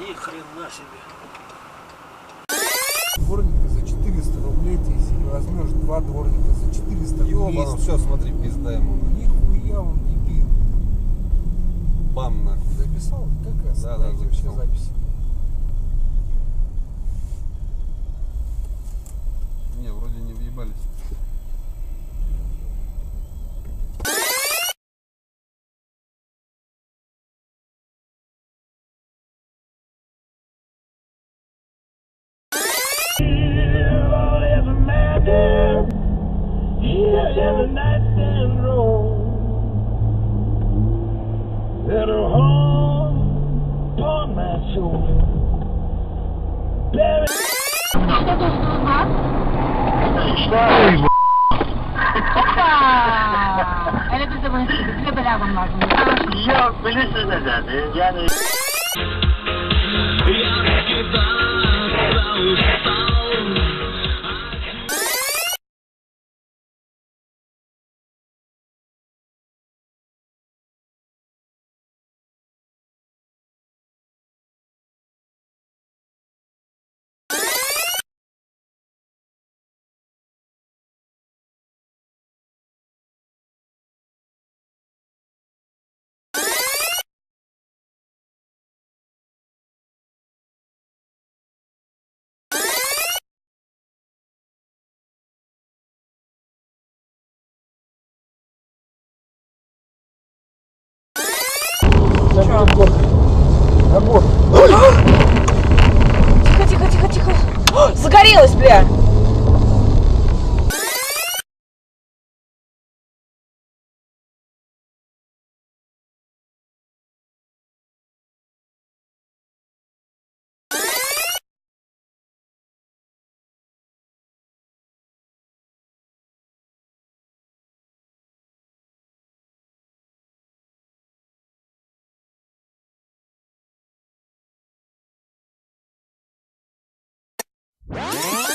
Ни хрена себе. Дворника за 400 рублей, Ты если возьмешь два дворника за 400 рублей. Ёбан, все, смотри, пизда ему. Нихуя он не пил. Бан нахуй. Записал? Как раз? Да, да, записал. записи. Не, вроде не въебались. Yeah, every night and wrong. That'll harm upon my soul. Bury. Stay, Hoppa! Hele biz de bunu istedik. Bize bela bunlar bunlar. Yok, bilirsiniz efendim. Yani... Yani Тихо, тихо, тихо, тихо. Загорелась, бля. Whoa!